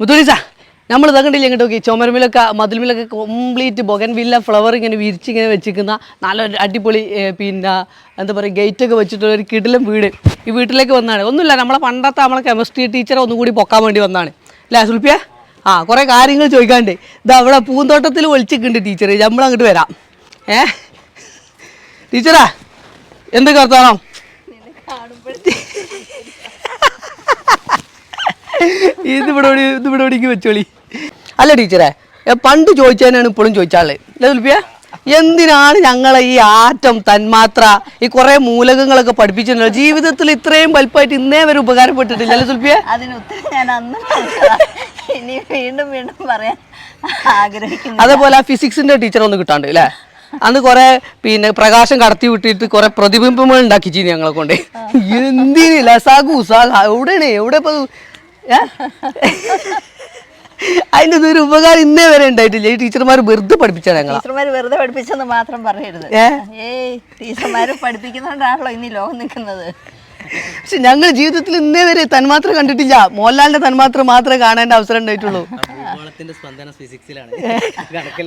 മുത്തുളിച്ച നമ്മൾ ഇതാ കണ്ടില്ല ഇങ്ങോട്ട് നോക്കി ചുമരമിലൊക്കെ മതിലുമിലൊക്കെ കംപ്ലീറ്റ് ബൊഗൻ വില്ല ഫ്ലവർ ഇങ്ങനെ വിരിച്ചിങ്ങനെ വെച്ചിരിക്കുന്ന നല്ല അടിപൊളി പിന്നെ എന്താ പറയുക ഗേറ്റ് ഒക്കെ വെച്ചിട്ടുള്ള ഒരു കിടിലം വീട്. ഈ വീട്ടിലേക്ക് വന്നാണ്. ഒന്നുമില്ല നമ്മളെ പണ്ടത്തെ നമ്മളെ കെമിസ്ട്രി ടീച്ചറെ ഒന്നും കൂടി പൊക്കാൻ വേണ്ടി വന്നാണ്. അല്ലേ സുൽപ്പിയ ആ കുറേ കാര്യങ്ങൾ ചോദിക്കാണ്ട്. ഇത് അവിടെ പൂന്തോട്ടത്തിൽ ഒളിച്ചിട്ടുണ്ട് ടീച്ചർ നമ്മളങ്ങോട്ട് വരാം. ഏ? ടീച്ചറാ എന്തൊക്കെ വർത്താനോ? ഇത് ഇവിടെ എവിടെ- ഇത് ഇവിടെ എവിടേക്ക് വെച്ചോളി. അല്ല ടീച്ചറെ പണ്ട് ചോദിച്ചതിനാണ് ഇപ്പോഴും ചോദിച്ചാൾ. അല്ലേ സുൽപ്പിയ എന്തിനാണ് ഞങ്ങളെ ഈ ആറ്റം തന്മാത്ര ഈ കുറെ മൂലകങ്ങളൊക്കെ പഠിപ്പിച്ചിട്ടുണ്ടല്ലോ? ജീവിതത്തിൽ ഇത്രയും വലുപ്പമായിട്ട് ഇന്നേ വരെ ഉപകാരപ്പെട്ടിട്ടില്ല അല്ലെ സുൽപ്പിയ അതിന് ഉത്തരം ഞാൻ അന്ന് പറഞ്ഞതാ. ഇനി വീണ്ടും വീണ്ടും പറയാൻ ആഗ്രഹിക്കുന്നു അതേപോലെ ആ ഫിസിക്സിന്റെ ടീച്ചർ ഒന്ന് കിട്ടാണ്ട് അല്ലേ? അന്ന് കുറെ പിന്നെ പ്രകാശം കടത്തി വിട്ടിട്ട് കുറെ പ്രതിബിംബങ്ങൾ ഉണ്ടാക്കിച്ചു ഞങ്ങളെ കൊണ്ട്. എന്തിന്? സാഗു സാഗ എവിടെയാണ്? എവിടെ ഇപ്പൊ അതിന്റെ ഒരു ഉപകാരം ഇന്നേ വരെ ഉണ്ടായിട്ടില്ല. ഈ ടീച്ചർമാർ വെറുതെ പഠിപ്പിച്ചാണ് ഞങ്ങൾ ടീച്ചർമാർ വെറുതെ പഠിപ്പിച്ചെന്ന് മാത്രം പറയരുത്? ഏയ് ടീച്ചർമാര് പഠിപ്പിക്കുന്നതുകൊണ്ടാണല്ലോ ഇനി ലോകം നിൽക്കുന്നത്. പക്ഷെ ഞങ്ങൾ ജീവിതത്തിൽ ഇന്നേ വരെ തന്മാത്ര കണ്ടിട്ടില്ല. മോഹൻലാലിന്റെ തന്മാത്ര മാത്രമേ കാണേണ്ട അവസരം ഉണ്ടായിട്ടുള്ളൂ.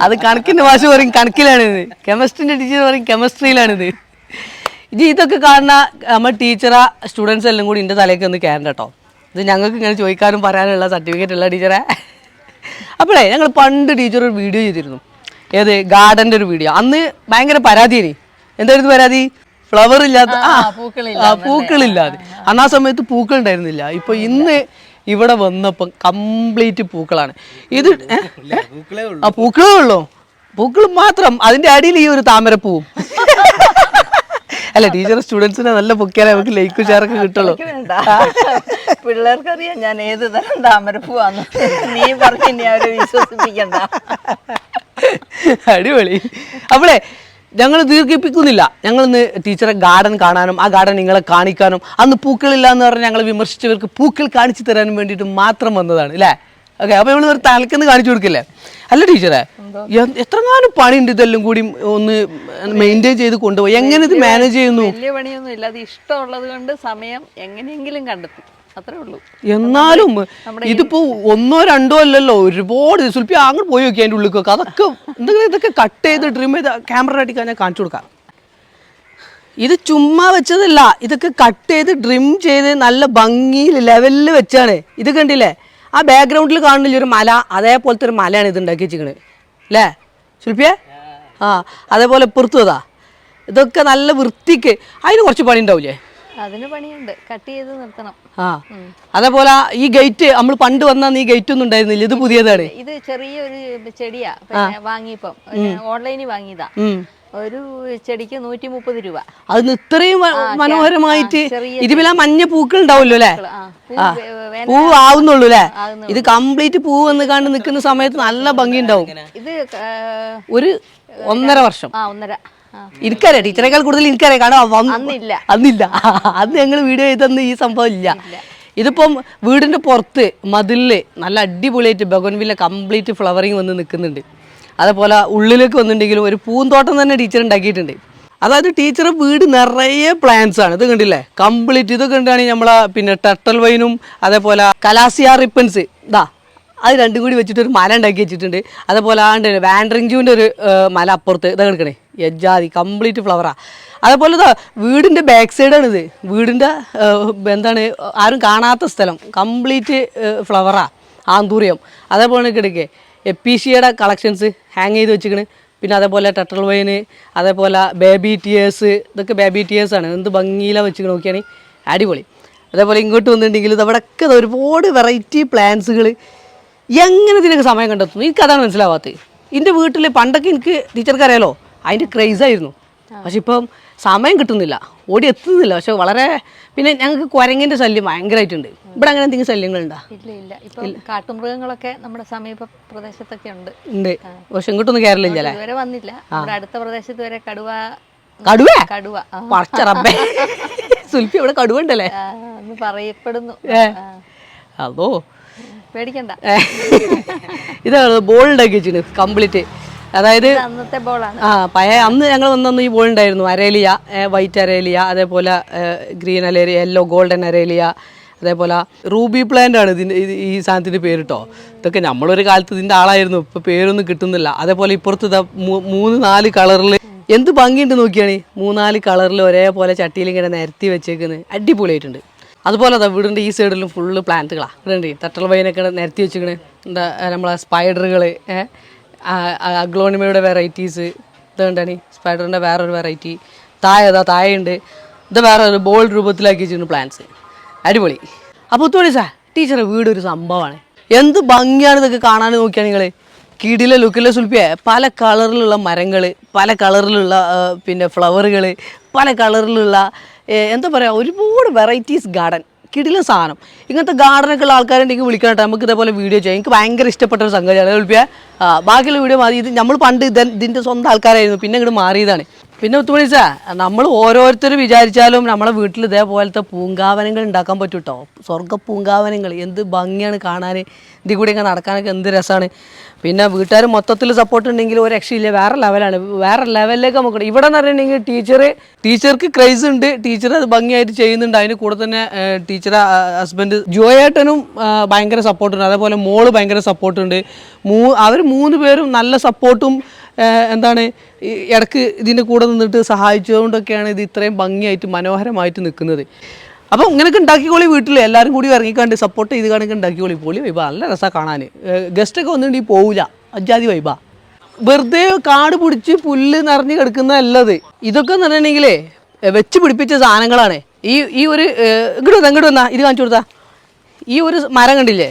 അത് കണക്കിന്റെ ഭാഷ പറയും കണക്കിലാണിത്. കെമിസ്ട്രിന്റെ ടീച്ചർ പറയും കെമിസ്ട്രിയിലാണിത്. ഇനി ഇതൊക്കെ കാണുന്ന നമ്മൾ ടീച്ചറാ സ്റ്റുഡൻസ് എല്ലാം കൂടി എന്റെ തലേക്ക് ഒന്ന് കയറണ്ട കേട്ടോ ഇത് ഞങ്ങൾക്ക് ഇങ്ങനെ ചോദിക്കാനും പറയാനുള്ള സർട്ടിഫിക്കറ്റ് ഉള്ള ടീച്ചറെ അപ്പോഴേ ഞങ്ങൾ പണ്ട് ടീച്ചർ ഒരു വീഡിയോ ചെയ്തിരുന്നു. ഏത്? ഗാർഡന്റെ ഒരു വീഡിയോ അന്ന് ഭയങ്കര പരാതിയേനി എന്തായിരുന്നു പരാതി? ഫ്ലവർ ഇല്ലാത്ത ആ ആ, പൂക്കളില്ലാതെ അന്ന് ആ സമയത്ത് പൂക്കൾ ഉണ്ടായിരുന്നില്ല. ഇപ്പൊ ഇന്ന് ഇവിടെ വന്നപ്പം കംപ്ലീറ്റ് പൂക്കളാണ്. ഇത് പൂക്കളേ ഉള്ളൂ. ആ പൂക്കളേ ഉള്ളൂ. പൂക്കൾ മാത്രം. അതിന്റെ അടിയിൽ ഈ ഒരു താമരപ്പൂവും. അല്ല ടീച്ചർ സ്റ്റുഡൻസിനെ നല്ല പൊക്കിയാലേ നമുക്ക് ലൈക്കും ചേർക്ക് കിട്ടുള്ളൂ. പിള്ളേർക്കറിയാം ഞാൻ ഏത് തരം താമരപ്പൂവാന്ന് നീ പറഞ്ഞു അവരെ വിശ്വസിപ്പിക്കണ്ട. അടിപൊളി. അവിടെ ഞങ്ങൾ ദീർഘിപ്പിക്കുന്നില്ല. ഞങ്ങൾ ഇന്ന് ടീച്ചറെ ഗാർഡൻ കാണാനും ആ ഗാർഡൻ നിങ്ങളെ കാണിക്കാനും അന്ന് പൂക്കളില്ല എന്ന് പറഞ്ഞ് ഞങ്ങൾ വിമർശിച്ചവർക്ക് പൂക്കൾ കാണിച്ചു തരാനും വേണ്ടിയിട്ട് മാത്രം വന്നതാണ് അല്ലേ ഓക്കെ അപ്പോൾ നമ്മൾ ഒരു തലക്കെന്ന് കാണിച്ചു കൊടുക്കില്ലേ? അല്ല ടീച്ചറെ എത്രങ്ങാനും പണിയുണ്ട് ഇതെല്ലാം കൂടി ഒന്ന് മെയിന്റെയിൻ ചെയ്ത് കൊണ്ടുപോയി. എങ്ങനെ ഇത് മാനേജ് ചെയ്യുന്നു? വലിയ പണിയൊന്നും ഇല്ല. അത് ഇഷ്ടമുള്ളത് കൊണ്ട് സമയം എങ്ങനെയെങ്കിലും കണ്ടെത്തി. അത്രേ ഉള്ളൂ. എന്നാലും ഇതിപ്പോ ഒന്നോ രണ്ടോ അല്ലല്ലോ ഒരുപാട് സുൽപ്പി അങ്ങോട്ട് പോയി നോക്കി അതിന്റെ ഉള്ളിലൊക്കെ അതൊക്കെ എന്തെങ്കിലും ഇതൊക്കെ കട്ട് ചെയ്ത് ട്രിം ചെയ്ത് ക്യാമറ അടിക്കാൻ ഞാൻ കാണിച്ചു കൊടുക്കാം. ഇത് ചുമ്മാ വെച്ചതല്ല. ഇതൊക്കെ കട്ട് ചെയ്ത് ഡ്രിം ചെയ്ത് നല്ല ഭംഗിയിൽ ലെവലിൽ വെച്ചാണ്. ഇത് കണ്ടില്ലേ? ആ ബാക്ക്ഗ്രൗണ്ടിൽ കാണുന്നില്ല ഒരു മല? അതേപോലത്തെ ഒരു മലയാണ് ഇത് ഉണ്ടാക്കി വെച്ചിരിക്കണത്. അല്ലേ ശില്പിയെ? ആ അതേപോലെ ഇപ്പുറത്തും അതാ ഇതൊക്കെ നല്ല വൃത്തിക്ക് അതിന് കുറച്ച് പണി ഉണ്ടാവില്ലേ അതിന് പണിയുണ്ട്. കട്ട് ചെയ്ത് നിർത്തണം. ആ. അതേപോലെ ഈ ഗേറ്റ് നമ്മൾ പണ്ട് വന്ന ഈ ഗേറ്റ് ഒന്നും ഉണ്ടായിരുന്നില്ല. ഇത് പുതിയതാണ്. ഇത് ചെറിയൊരു ചെടിയാ. വാങ്ങിയപ്പം. ഓൺലൈനിൽ വാങ്ങിയതാ. ഒരു ചെടിക്ക് നൂറ്റി മുപ്പത് രൂപ. അത് ഇത്രയും മനോഹരമായിട്ട് ഇതിൽ മഞ്ഞ പൂക്കൾ ഉണ്ടാവുമല്ലോ അല്ലേ ആ പൂ ആവുന്നുള്ളൂ അല്ലേ? ഇത് കംപ്ലീറ്റ് പൂ വന്ന് കണ്ട് നിൽക്കുന്ന സമയത്ത് നല്ല ഭംഗി ഉണ്ടാവും ഇത് ഒരു ഒന്നര വർഷം. ആ ഒന്നര. എനിക്കറിയാം ടീച്ചറേക്കാൾ കൂടുതൽ എനിക്കറിയാം കാരണം അന്നില്ല. അന്നില്ല. അന്ന് ഞങ്ങൾ വീഡിയോ ചെയ്തന്ന് ഈ സംഭവം ഇല്ല. ഇതിപ്പം വീടിന്റെ പുറത്ത് മതിലിൽ നല്ല അടിപൊളിയായിട്ട് ബഗോൻവില്ല കംപ്ലീറ്റ് ഫ്ലവറിങ് വന്ന് നിൽക്കുന്നുണ്ട്. അതേപോലെ ഉള്ളിലേക്ക് വന്നിട്ടുണ്ടെങ്കിലും ഒരു പൂന്തോട്ടം തന്നെ ടീച്ചർ ഉണ്ടാക്കിയിട്ടുണ്ട്. അതായത് ടീച്ചർ വീട് നിറയെ പ്ലാന്റ്സ് ആണ്. ഇത് കണ്ടില്ലേ? കംപ്ലീറ്റ് ഇത് കണ്ടാണെങ്കിൽ നമ്മളെ പിന്നെ ടട്ടൽ വൈനും അതേപോലെ കലാസിയ റിപ്പൻസ് ഇതാ അത് രണ്ടും കൂടി വെച്ചിട്ട് ഒരു മല ഉണ്ടാക്കി വെച്ചിട്ടുണ്ട്. അതേപോലെ ആണ്ട് വാൻഡറിങ് ജൂവിന്റെ ഒരു മല അപ്പുറത്ത്. ഇതാ കിടക്കണേ യജാതി കംപ്ലീറ്റ് ഫ്ലവറാ അതേപോലെ ഇതാ വീടിന്റെ ബാക്ക് സൈഡാണിത് വീടിന്റെ എന്താണ് ആരും കാണാത്ത സ്ഥലം. കംപ്ലീറ്റ് ഫ്ലവറാ ആന്തൂറിയം. അതേപോലെ കിടക്കേ എപ്പീഷിയുടെ കളക്ഷൻസ് ഹാങ് ചെയ്ത് വെച്ചിരിക്കണ്. പിന്നെ അതേപോലെ ടെട്രൽ വൈന് അതേപോലെ ബേബി ടിയേഴ്സ് ഇതൊക്കെ ബേബി ടിയേഴ്സ് ആണ്. എന്ത് ഭംഗിയിലാണ് വെച്ചിട്ട് നോക്കിയാണെങ്കിൽ അടിപൊളി. അതേപോലെ ഇങ്ങോട്ട് വന്നിട്ടുണ്ടെങ്കിൽ ഇത് അവിടെയൊക്കെ ദാ ഒരുപാട് വെറൈറ്റി പ്ലാന്റ്സുകൾ എങ്ങനെ ഇതിനൊക്കെ സമയം കണ്ടെത്തുന്നു? എനിക്കതാണ് മനസ്സിലാവാത്തത്. എന്റെ വീട്ടിൽ പണ്ടൊക്കെ എനിക്ക് ടീച്ചർക്ക് അറിയാലോ അതിന്റെ ക്രൈസായിരുന്നു പക്ഷെ ഇപ്പം സമയം കിട്ടുന്നില്ല. ഓടി എത്തുന്നില്ല. പക്ഷെ വളരെ പിന്നെ ഞങ്ങൾക്ക് കുരങ്ങിന്റെ ശല്യം ഭയങ്കരമായിട്ടുണ്ട് ഇവിടെ അങ്ങനെ എന്തെങ്കിലും ശല്യങ്ങളുണ്ടോ? ഇല്ല ഇല്ല. ഇപ്പൊ കാട്ടുമൃഗങ്ങളൊക്കെ നമ്മുടെ സമീപ പ്രദേശത്തൊക്കെ ഉണ്ട്. ഉണ്ട്. പക്ഷെ ഇങ്ങോട്ടൊന്നും കേരളം ചില ഇതുവരെ വന്നില്ല. നമ്മുടെ അടുത്ത പ്രദേശത്ത് വരെ കടുവ കടുവ? കടുവ. ആ, പറിച്ചറബേ സുൽഫി ഇവിടെ കടുവ ഉണ്ടല്ലേ പറയപ്പെടുന്നു. അതോ. പേടിക്കണ്ട. ഇതാണ് ബോൾ ഉണ്ടാക്കി വെച്ചിട്ടുണ്ട് കംപ്ലീറ്റ്. അതായത് ഇത് അന്നത്തെ ബോളാണ് ആ പഴയ അന്ന് ഞങ്ങൾ വന്നന്ന് ഈ ബോൾ ഉണ്ടായിരുന്നു. അരേലിയ വൈറ്റ് അരേലിയ അതേപോലെ green aralia yellow golden aralia അതേപോലെ റൂബി പ്ലാന്റ് ആണ് ഇതിന്റെ ഈ സാധനത്തിന്റെ പേര് കേട്ടോ ഇതൊക്കെ നമ്മളൊരു കാലത്ത് ഇതിന്റെ ആളായിരുന്നു. ഇപ്പോൾ പേരൊന്നും കിട്ടുന്നില്ല. അതേപോലെ ഇപ്പുറത്ത് മൂന്ന് നാല് കളറിൽ എന്ത് ഭംഗിയുണ്ട് നോക്കിയാണ്? മൂന്നാൽ കളറിൽ ഒരേപോലെ ചട്ടിയിൽ ഇങ്ങനെ നിരത്തി വെച്ചേക്കുന്നത് അടിപൊളിയായിട്ടുണ്ട്. അതുപോലെ അതാ വീടിന്റെ ഈ സൈഡിലും ഫുള്ള് പ്ലാന്റുകളാണ് ഇവിടെ തട്ടൽ വൈനൊക്കെ നിരത്തി വെച്ചേക്കണ്. എന്താ നമ്മളെ സ്പൈഡറുകൾ അഗ്ലോണിമയുടെ വെറൈറ്റീസ് ഇതുകൊണ്ടാണ് സ്പൈഡറിന്റെ വേറൊരു വെറൈറ്റി തായ അതാ തായുണ്ട് ഇത് വേറെ ഒരു ബോൾ രൂപത്തിലാക്കി വെച്ചിരുന്നു പ്ലാന്റ്സ് അടിപൊളി. അപ്പോൾ ഒത്തുപോലെ സാർ ടീച്ചറെ വീടൊരു സംഭവമാണ് എന്ത് ഭംഗിയാണ് ഇതൊക്കെ കാണാൻ നോക്കിയാണ് നിങ്ങൾ കീടിലെ ലുക്കിലെ സുൽപ്പിയെ പല കളറിലുള്ള മരങ്ങൾ പല കളറിലുള്ള പിന്നെ ഫ്ലവറുകൾ പല കളറിലുള്ള എന്താ പറയുക ഒരുപാട് വെറൈറ്റീസ് ഗാർഡൻ കിടിലൻ സാധനം. ഇങ്ങനത്തെ ഗാർഡനൊക്കെ ഉള്ള ആൾക്കാരുണ്ടെങ്കിൽ വിളിക്കണം കേട്ടോ നമുക്ക് ഇതേപോലെ വീഡിയോ ചെയ്യാം. എനിക്ക് ഭയങ്കര ഇഷ്ടപ്പെട്ട ഒരു സംഗതിയാണ്. ഉൽപ്പിയ? ബാക്കിയുള്ള വീഡിയോ മാറി ഇത് നമ്മൾ പണ്ട് ഇത് ഇതിന്റെ സ്വന്തം ആൾക്കാരായിരുന്നു. പിന്നെ ഇങ്ങോട്ട് മാറിയതാണ്. പിന്നെ ഒത്തുമണിച്ചാ നമ്മൾ ഓരോരുത്തർ വിചാരിച്ചാലും നമ്മളെ വീട്ടിൽ ഇതേപോലത്തെ പൂങ്കാവനങ്ങൾ ഉണ്ടാക്കാൻ പറ്റും കേട്ടോ സ്വർഗ പൂങ്കാവനങ്ങൾ എന്ത് ഭംഗിയാണ് കാണാൻ ഇതിൽ കൂടി ഇങ്ങനെ നടക്കാനൊക്കെ എന്ത് രസമാണ്? പിന്നെ വീട്ടുകാർ മൊത്തത്തിൽ സപ്പോർട്ട് ഉണ്ടെങ്കിൽ ഒരു രക്ഷയില്ല വേറെ ലെവലാണ് വേറെ ലെവലിലേക്ക് നമുക്ക് ഇവിടെ എന്ന് പറഞ്ഞിട്ടുണ്ടെങ്കിൽ ടീച്ചർ ടീച്ചർക്ക് ക്രൈസ് ഉണ്ട്. ടീച്ചർ അത് ഭംഗിയായിട്ട് ചെയ്യുന്നുണ്ട്. അതിന് കൂടെ തന്നെ ടീച്ചറെ ഹസ്ബൻഡ് ജോയേട്ടനും ഭയങ്കര സപ്പോർട്ടുണ്ട് അതേപോലെ മോൾ ഭയങ്കര സപ്പോർട്ടുണ്ട് മൂ അവർ മൂന്ന് പേരും നല്ല സപ്പോർട്ടും എന്താണ് ഇടയ്ക്ക് ഇതിന്റെ കൂടെ നിന്നിട്ട് സഹായിച്ചതുകൊണ്ടൊക്കെയാണ് ഇത് ഇത്രയും ഭംഗിയായിട്ട് മനോഹരമായിട്ട് നിൽക്കുന്നത്. അപ്പോൾ ഇങ്ങനെയൊക്കെ ഉണ്ടാക്കിക്കോളി വീട്ടിൽ എല്ലാവരും കൂടി ഇറങ്ങിക്കാണ്ട് സപ്പോർട്ട് ചെയ്ത് കണക്ക് ഉണ്ടാക്കിക്കോളി. പോളി വൈബ നല്ല രസമാണ് കാണാൻ ഗസ്റ്റൊക്കെ വന്നിട്ടുണ്ടെങ്കിൽ പോവില്ല അജാതി വൈബ വെറുതെ കാട് പിടിച്ച് പുല്ല് നിറഞ്ഞ് കിടക്കുന്നതല്ലത്. ഇതൊക്കെ എന്ന് പറഞ്ഞിട്ടുണ്ടെങ്കിലേ വെച്ച് പിടിപ്പിച്ച സാധനങ്ങളാണ്. ഈ ഈ ഒരു ഇങ്ങോട്ട് വന്നാ ഇങ്ങോട്ട് വന്നാ. ഇത് കാണിച്ചു കൊടുത്താ. ഈ ഒരു മരം കണ്ടില്ലേ?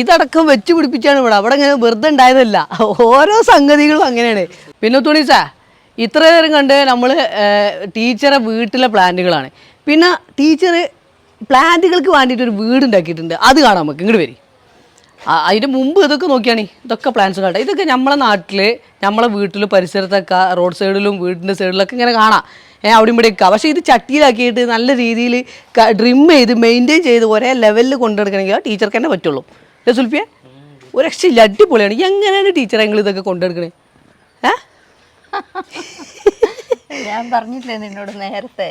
ഇതടക്കം വെച്ച് പിടിപ്പിച്ചാണ് ഇവിടെ. അവിടെ ഇങ്ങനെ വെറുതെ ഉണ്ടായതല്ല. ഓരോ സംഗതികളും അങ്ങനെയാണ്. പിന്നെ തുണീസാ ഇത്ര നേരം കണ്ട് നമ്മൾ ടീച്ചറെ വീട്ടിലെ പ്ലാന്റുകളാണ്. പിന്നെ ടീച്ചർ പ്ലാന്റുകൾക്ക് വേണ്ടിയിട്ട് ഒരു വീട് ഉണ്ടാക്കിയിട്ടുണ്ട്. അത് കാണാം നമുക്ക്. ഇങ്ങോട്ട് വരി. അതിന്റെ മുമ്പ് ഇതൊക്കെ നോക്കിയാണ്. ഇതൊക്കെ പ്ലാന്റ്സ് കണ്ട ഇതൊക്കെ നമ്മളെ നാട്ടിൽ നമ്മളെ വീട്ടിൽ പരിസരത്തൊക്കെ റോഡ് സൈഡിലും വീടിന്റെ സൈഡിലൊക്കെ ഇങ്ങനെ കാണാം. അവിടെ ഇവിടെ ഒക്കെ. പക്ഷേ ഇത് ചട്ടിയിലാക്കിയിട്ട് നല്ല രീതിയിൽ ഡ്രിം ചെയ്ത് മെയിന്റെയിൻ ചെയ്ത് ഒരേ ലെവലിൽ കൊണ്ടുനടക്കണമെങ്കിൽ ആ ടീച്ചർക്ക് തന്നെ പറ്റുള്ളൂ. അല്ലേ സുൽഫിയ? ഒരു രക്ഷയില്ല അടിപൊളിയാണ്. എങ്ങനെയാണ് ടീച്ചറെ നിങ്ങൾ ഇതൊക്കെ കൊണ്ടുനടക്കണേ? ഏ? ഞാൻ പറഞ്ഞില്ലേ നിന്നോട് നേരത്തെ?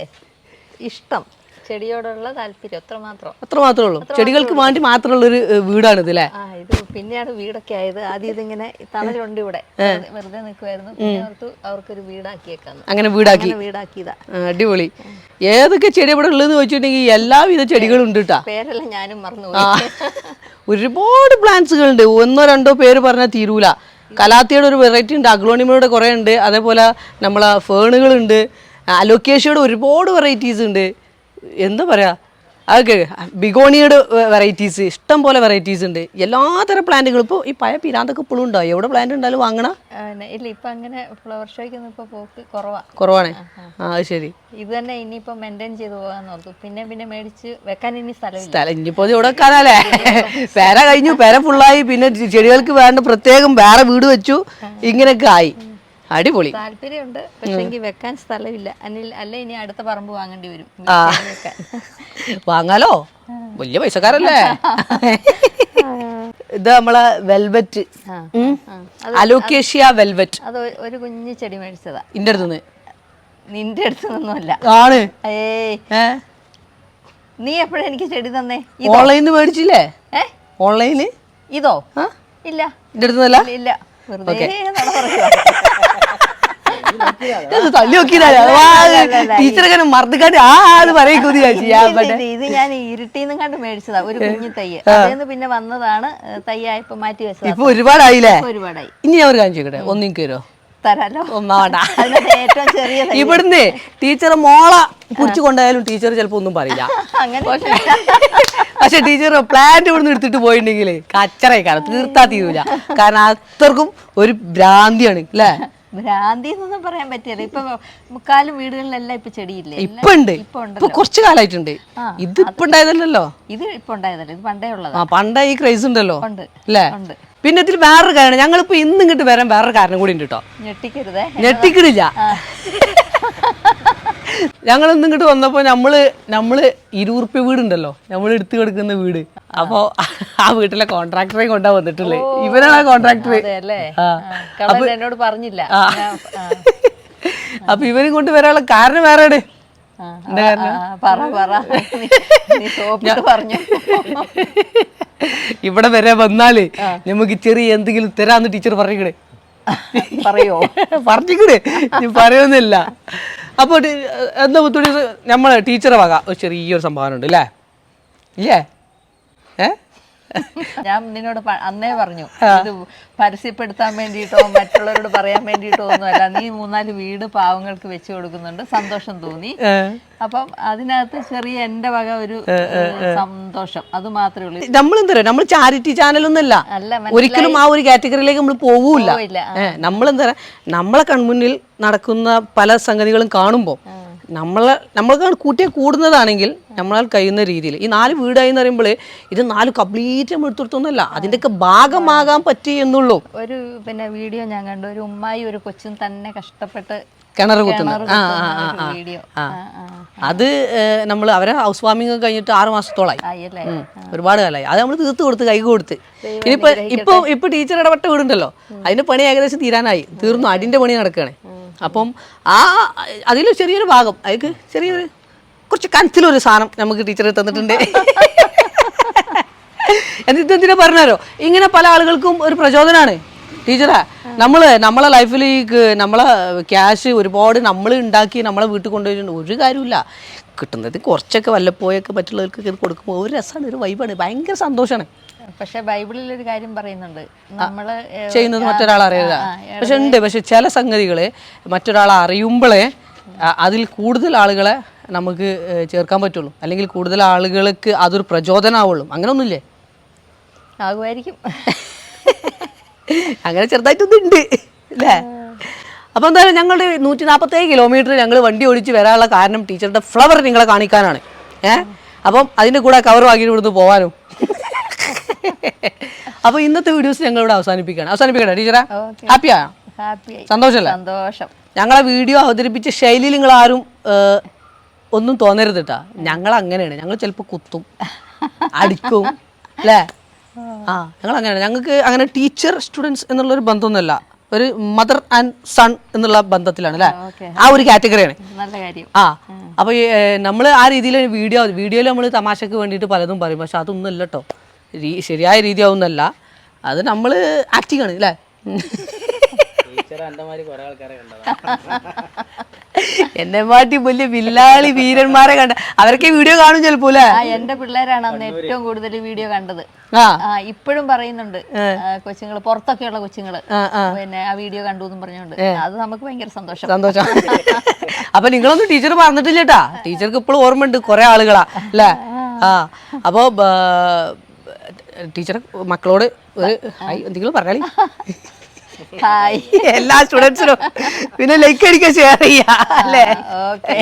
ഇഷ്ടം. ചെടിയോടുള്ള താല്പര്യം അത്ര മാത്രം അത്ര മാത്രമേ ഉള്ളൂ. ചെടികൾക്ക് വേണ്ടി മാത്രമുള്ളൊരു ഒരു വീടാണിത് അല്ലേ? ഇത് പിന്നെയാണ് വീടൊക്കെ ആയത്. ആദ്യം ഇതിങ്ങനെ തണലുണ്ട് ഇവിടെ. വെറുതെ- നിൽക്കുമായിരുന്നു പിന്നെ ഓർത്തു അവർക്കൊരു വീടാക്കിയേക്കാന്ന്. അങ്ങനെ വീടാക്കി. വീടാക്കിയതാ. അടിപൊളി. ഏതൊക്കെ ചെടി ഇവിടെ ഉള്ളതെന്ന് ചോദിച്ചിട്ടുണ്ടെങ്കിൽ എല്ലാവിധ ചെടികളും ഉണ്ട് കേട്ടോ പേരെല്ലാം ഞാനും മറന്നു ഒരുപാട് ഒരുപാട് പ്ലാന്റ്സുകളുണ്ട്. ഒന്നോ രണ്ടോ പേര് പറഞ്ഞാൽ തീരൂല. കലാത്തിയുടെ ഒരു വെറൈറ്റി ഉണ്ട്. അഗ്ലോണിമയുടെ കുറേ ഉണ്ട്. അതേപോലെ നമ്മളെ ഫേണുകളുണ്ട്. അലോക്കേഷയുടെ ഒരുപാട് വെറൈറ്റീസ് ഉണ്ട്. എന്താ പറയുക അതൊക്കെ ബിഗോണിയുടെ വെറൈറ്റീസ് ഇഷ്ടം പോലെ വെറൈറ്റീസ് ഉണ്ട്. എല്ലാത്തരം പ്ലാന്റുകളും ഇപ്പോൾ ഈ പഴയ പിരാന്തൊക്കെ ഇപ്പോഴും ഉണ്ടോ? എവിടെ പ്ലാന്റ് ഉണ്ടായാലും വാങ്ങണ? ഇല്ല ഇപ്പൊ അങ്ങനെ ഫ്ലവർ ഷോയ്ക്കൊന്നും ഇപ്പൊ പോക്ക് കുറവാ. കുറവാണ്. ആ ശരി. ഇത് തന്നെ ഇനിയിപ്പോ മെയിന്റെയിൻ ചെയ്ത് പോകാന്ന് നോക്കും പിന്നെ പിന്നെ മേടിച്ച് വെക്കാൻ ഇനി സ്ഥലമില്ല. സ്ഥലം ഇനിയിപ്പോ ഇവിടെ വെക്കാനല്ലേ? പേര കഴിഞ്ഞു പേര ഫുള്ളായി പിന്നെ ചെടികൾക്ക് വേണ്ട പ്രത്യേകം വേറെ വീട് വെച്ചു. ഇങ്ങനെയൊക്കെ ആയി. അടിപൊളി. താല്പര്യമുണ്ട്. പക്ഷെ എനിക്ക് വെക്കാൻ സ്ഥലമില്ല. അല്ല ഇനി അടുത്ത പറമ്പ് വാങ്ങേണ്ടി വരും. വാങ്ങാലോ? വലിയ പൈസക്കാരല്ലേ? ഇത് നമ്മളെ വെൽവെറ്റ്. അലോക്കേഷ്യ വെൽവെറ്റ് അത് ഒരു കുഞ്ഞു ചെടി മേടിച്ചതാ. ഇന്റെ അടുത്തുനിന്ന്? നിന്റെ അടുത്ത് നിന്നൊന്നുമല്ല ആണ് നീ എപ്പോഴും എനിക്ക് ചെടി തന്നേ? ഓൺലൈനിൽ മേടിച്ചില്ലേ? ഓൺലൈനിൽ ഇതോ? ഇല്ല. ഇന്റെ അടുത്തുനിന്നല്ല? ഇല്ല. വെറുതെ തള്ളി നോക്കിയതാ. ടീച്ചറൊക്കെ മറന്നിക്കാണ്ട് ആ അത് പറയൂന്ന് ഞാൻ ഇത് ഞാൻ ഇരുട്ടിന്നും കണ്ട് മേടിച്ചതാ ഒരു കുഞ്ഞു തയ്യ. അതേന്ന് പിന്നെ വന്നതാണ് തയ്യായപ്പോ മാറ്റി വെച്ചത്. ഇപ്പൊ ഒരുപാടായില്ലേ? ഒരുപാടായി. ഇനി ഞാൻ ഒരു കാര്യം ചോദിക്കട്ടെ? ഒന്നും കയറോ തരാലോ? ഏറ്റവും ചെറിയ ഇവിടുന്ന് ടീച്ചർ മോള കുറിച്ച് കൊണ്ടായാലും ടീച്ചർ ചിലപ്പോ ഒന്നും പറയില്ല. പക്ഷെ ടീച്ചർ പ്ലാന്റ് ഇവിടുന്ന് എടുത്തിട്ട് പോയിട്ടുണ്ടെങ്കിൽ കച്ചറയിക്കാരം തീർത്താ തീരൂല. കാരണം അത്രക്കും ഒരു ഭ്രാന്തിയാണ് അല്ലേ? ഭ്രാന്തി എന്നൊന്നും പറയാൻ പറ്റില്ല. ഇപ്പൊ മുക്കാലും വീടുകളിലെല്ലാം ഇപ്പൊ ചെടിയില്ലേ? ഇപ്പൊ ഉണ്ട് ഇപ്പൊ കുറച്ചു കാലായിട്ടുണ്ട്. കാലമായിട്ടുണ്ട് ഇത് ഇപ്പൊ ഉണ്ടായതല്ലോ ഇത് ഇപ്പൊ ഉണ്ടായതല്ലേ. ഇത് പണ്ടേ ഉള്ളതാ. പണ്ടേ ഈ ക്രൈസ് ഉണ്ടല്ലോ. ഉണ്ട്. അല്ലേ പിന്നെ ഇതിൽ വേറൊരു കാരണം. ഞങ്ങളിപ്പോ ഇന്ന് ഇങ്ങോട്ട് വരാൻ വേറൊരു കാരണം കൂടി ഉണ്ട് കേട്ടോ ഞെട്ടിക്കരുത്. ഞെട്ടിക്കണില്ല. ഞങ്ങൾ ഇന്ന് ഇങ്ങോട്ട് വന്നപ്പോ നമ്മൾ നമ്മൾ ഇരുപുറുപ്പ്യ വീടുണ്ടല്ലോ. നമ്മൾ എടുത്തു കൊടുക്കുന്ന വീട്. അപ്പോ ആ വീട്ടിലെ കോൺട്രാക്ടറെ കൊണ്ടാ വന്നിട്ടില്ലേ ഇവനാണ് കോൺട്രാക്ടർ ആ. എന്നോട് പറഞ്ഞില്ല. അപ്പൊ ഇവരും കൊണ്ട് വരാനുള്ള കാരണം പറഞ്ഞു. ഇവിടെ വരെ വന്നാൽ നമുക്ക് ചെറിയ എന്തെങ്കിലും തരാന്ന് ടീച്ചർ പറഞ്ഞിക്കണേ പറയോ? പറഞ്ഞിക്കണേ നീ പറയുന്നില്ല. അപ്പോൾ എന്താ മുത്തുടി നമ്മളെ ടീച്ചറെ വക. ഒരു ചെറിയൊരു സംഭാവന ഉണ്ട് അല്ലേ ഇല്ലേ? ഏ? ഞാൻ നിന്നോട് അന്നേ പറഞ്ഞു ഇത് പരസ്യപ്പെടുത്താൻ വേണ്ടിയിട്ടോ മറ്റുള്ളവരോട് പറയാൻ വേണ്ടിയിട്ടോ ഒന്നുമല്ല. നീ മൂന്നാൽ വീട് പാവങ്ങൾക്ക് വെച്ചു കൊടുക്കുന്നുണ്ട് സന്തോഷം തോന്നി. അപ്പം അതിനകത്ത് ചെറിയ എന്റെ വക ഒരു സന്തോഷം. അത് മാത്രമേ ഉള്ളൂ. നമ്മൾ എന്താ നമ്മൾ ചാരിറ്റി ചാനലൊന്നല്ല ഒരിക്കലും ആ ഒരു കാറ്റഗറിയിലേക്ക് നമ്മൾ പോവൂല്ല. നമ്മൾ എന്താ പറയാ നമ്മളെ കൺമുന്നിൽ നടക്കുന്ന പല സംഗതികളും കാണുമ്പോൾ നമ്മളെ നമ്മൾക്ക് കൂട്ടിയെ കൂടുന്നതാണെങ്കിൽ നമ്മളാൽ കഴിയുന്ന രീതിയിൽ. ഈ നാല് വീടായി എന്ന് പറയുമ്പോൾ ഇത് നാല് കംപ്ലീറ്റ് നമ്മൾ എടുത്തൊന്നല്ല അതിന്റെയൊക്കെ ഭാഗമാകാൻ പറ്റി എന്നുള്ളൂ. ഒരു പിന്നെ വീഡിയോ ഞാൻ കണ്ടു. ഒരു ഉമ്മായി ഒരു കൊച്ചും തന്നെ കഷ്ടപ്പെട്ട് കിണർ കുത്തുന്നത് ആ കുത്തുന്ന ആ ആ. അത് നമ്മൾ അവരെ ഹൗസ് വാമിങ് കഴിഞ്ഞിട്ട് ആറ് മാസത്തോളായി. ഒരുപാട് കാലമായി. അത് നമ്മൾ തീർത്ത് കൊടുത്ത് കൈ കൊടുത്ത്. ഇനിയിപ്പോ ഇപ്പൊ ഇപ്പൊ ടീച്ചർ ഇടപെട്ട വീടുണ്ടല്ലോ. അതിന്റെ പണി ഏകദേശം തീരാനായി. തീർന്നു. അടിന്റെ പണി നടക്കുകയാണ് അപ്പം ആ അതിൽ ചെറിയൊരു ഭാഗം അതിക്ക് ചെറിയൊരു കുറച്ച് കനത്തിലൊരു സാധനം നമുക്ക് ടീച്ചർ തന്നിട്ടുണ്ട്. എന്നിട്ട് എന്തിനാ പറഞ്ഞാലോ? ഇങ്ങനെ പല ആളുകൾക്കും ഒരു പ്രചോദനമാണ് ടീച്ചറാ നമ്മൾ നമ്മളെ ലൈഫിൽ ഈ നമ്മളെ ക്യാഷ് ഒരുപാട് നമ്മൾ ഉണ്ടാക്കി നമ്മളെ വീട്ടിൽ കൊണ്ടുപോയിട്ടുണ്ട്. ഒരു കാര്യമില്ല കിട്ടുന്നത് കുറച്ചൊക്കെ വല്ലപ്പോയൊക്കെ മറ്റുള്ളവർക്കൊക്കെ ഇത് കൊടുക്കുമ്പോൾ ഒരു രസമാണ് ഒരു വൈബാണ് ഭയങ്കര സന്തോഷമാണ്. പക്ഷെ ബൈബിളിൽ ഒരു കാര്യം പറയുന്നുണ്ട്. നമ്മൾ ചെയ്യുന്നത് മറ്റൊരാൾ അറിയുക പക്ഷെ ഉണ്ട്. പക്ഷെ ചില സംഗതികളെ മറ്റൊരാൾ അറിയുമ്പോഴേ അതിൽ കൂടുതൽ ആളുകളെ നമുക്ക് ചേർക്കാൻ പറ്റുള്ളൂ. അല്ലെങ്കിൽ കൂടുതൽ ആളുകൾക്ക് അതൊരു പ്രചോദനമാവുള്ളൂ അങ്ങനെ ഒന്നുമില്ലേ ആകുമായിരിക്കും. അങ്ങനെ ചെറുതായിട്ടൊന്നും ഉണ്ട്. അല്ലേ അപ്പോൾ എന്തായാലും ഞങ്ങളുടെ നൂറ്റി നാൽപ്പത്തേഴ് കിലോമീറ്റർ ഞങ്ങൾ വണ്ടി ഓടിച്ച് വരാനുള്ള കാരണം ടീച്ചറുടെ ഫ്ലവർ നിങ്ങളെ കാണിക്കാനാണ്. ഏഹ് അപ്പം അതിന്റെ കൂടെ കവർ വാങ്ങിയിട്ട് ഇവിടുന്ന് പോകാനും അപ്പോൾ ഇന്നത്തെ വീഡിയോസ് ഞങ്ങൾ ഇവിടെ അവസാനിപ്പിക്കുകയാണ്. അവസാനിപ്പിക്കട്ടെ ടീച്ചറെ. ഹാപ്പിയാ ഹാപ്പിയായി സന്തോഷമല്ലേ സന്തോഷം. ഞങ്ങളെ വീഡിയോ അവതരിപ്പിച്ച ശൈലിയിൽ നിങ്ങൾ ആരും ഒന്നും തോന്നരുത് കേട്ടാ ഞങ്ങൾ അങ്ങനെയാണ്. ഞങ്ങൾ ചിലപ്പോൾ കുത്തും അടിക്കും അല്ലേ? ആ ഞങ്ങൾ അങ്ങനെയാണ്. ഞങ്ങൾക്ക് അങ്ങനെ ടീച്ചർ സ്റ്റുഡൻസ് എന്നുള്ളൊരു ബന്ധമൊന്നുമല്ല. ഒരു മദർ ആൻഡ് സൺ എന്നുള്ള ബന്ധത്തിലാണ് അല്ലേ? ആ ഒരു കാറ്റഗറിയാണ് നല്ല കാര്യം. ആ അപ്പൊ നമ്മൾ ആ രീതിയിൽ വീഡിയോ വീഡിയോയിൽ നമ്മൾ തമാശക്ക് വേണ്ടിയിട്ട് പലതും പറയും. പക്ഷെ അതൊന്നും ഇല്ലട്ടോ ശരിയായ രീതി ആവുന്നല്ല അത് നമ്മൾ ആക്ടിങ് ആണ് അല്ലേ ടീച്ചർ അണ്ടമാരി കുറെ ആൾക്കാരെ കണ്ടതാ. എന്നെ മാറ്റി വലിയ വില്ലാളി വീരന്മാരെ കണ്ട. അവരൊക്കെ വീഡിയോ കാണും ചിലപ്പോ എന്റെ പിള്ളേരാണ് അന്ന് ഏറ്റവും കൂടുതൽ വീഡിയോ കണ്ടത്. ആ. ആ ഇപ്പോഴും പറയുന്നുണ്ട്. കൊച്ചുങ്ങൾ പുറത്തൊക്കെയുള്ള കൊച്ചുങ്ങൾ. പിന്നെ ആ. വീഡിയോ കണ്ടു എന്നും പറഞ്ഞുകൊണ്ട് അത് നമുക്ക് ഭയങ്കര സന്തോഷം. സന്തോഷം. അപ്പൊ നിങ്ങളൊന്നും ടീച്ചർ പറഞ്ഞിട്ടില്ല കേട്ടാ ടീച്ചർക്ക് ഇപ്പോഴും ഓർമ്മയുണ്ട് കുറെ ആളുകളാ അല്ലേ ആ. അപ്പോ ടീച്ചർ മക്കളോട് എന്തെങ്കിലും പറയാളി ഹായ്. എല്ലാ സ്റ്റുഡൻസിനും പിന്നെ ലൈക്ക് അടിക്കാൻ ഷെയർ ചെയ്യാ അല്ലേ? ഓക്കെ.